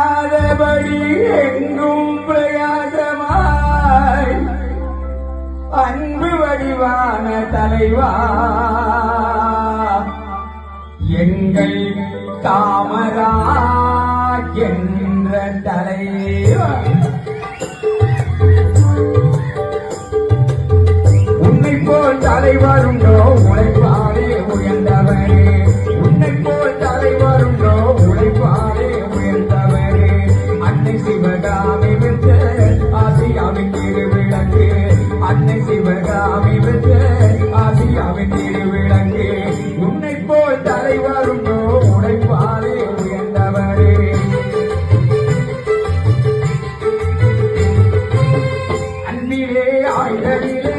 அஞ்செஞ்சனாதபடி எங்கும் பிரயாசமாய் அன்பு வடிவான தலைவா. எங்கள் தாமரா என்ற தலைவா. தலைவருண்டோ உழைப்பாலே உயர்ந்தவரே. உன்னை போல் தலைவருண்டோ உழைப்பாலே உயர்ந்தவரே. அன்னை சிவகாமி விட்ட ஆசியாவின் திருவிளக்கு. அன்னை சிவகாமி விட்ட ஆசியாவின் திருவிளக்கு. உன்னை போல் தலைவருண்டோ உழைப்பாரே உயர்ந்தவரே. அன்பிலே ஆய்தவிலே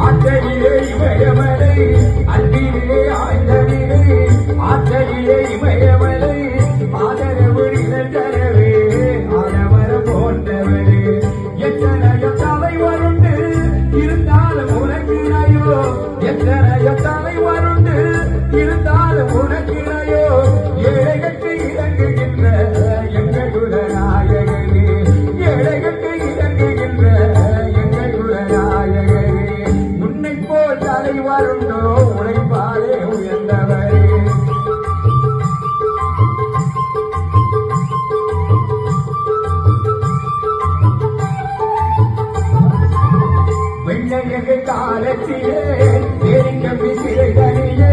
ஆற்றலிலே இமயமலை அன்பிலே ஆய்தவிலே ஆற்றலிலே இமயமலை ஆதரவு நிலத்தரவே ஆடவரம் போன்றவரே எத்தனையோ தலைவருண்டு இருந்தாலும் உனக்கிணையோ எத்தனையோ தலைவருண்டு இருந்தாலும் உனக்கிணையோ ஏழைகளுக்கு உழைவாருண்டோ உழைப்பாலே உயர்ந்தவர். வெள்ளையகு காலத்திலே எரிக்கம்பி சிறைகளிலே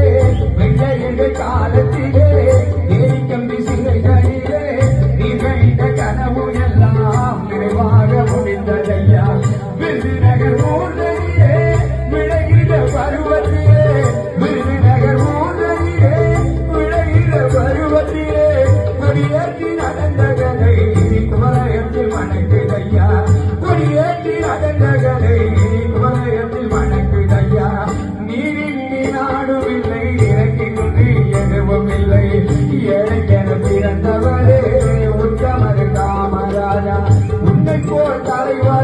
வெள்ளையகு காலத்திலே எரிக்கம்பி சிறைகளிலே நிகழ்ந்த கனவு எல்லாம் நிறைவாக முடிந்ததையா? விருதுநகர் அதந்தகனை குமரகத்தில் மணக்குதையா கொடியேற்றி அதந்தகனை குமரகத்தில் மணக்குதையா நீரின்றி நாடும் இல்லை இறக்கின்றி எதுவும் இல்லை ஏழைக்கென பிறந்தவரே உத்தமர் காமராஜா. உன்னை போல் தலைவா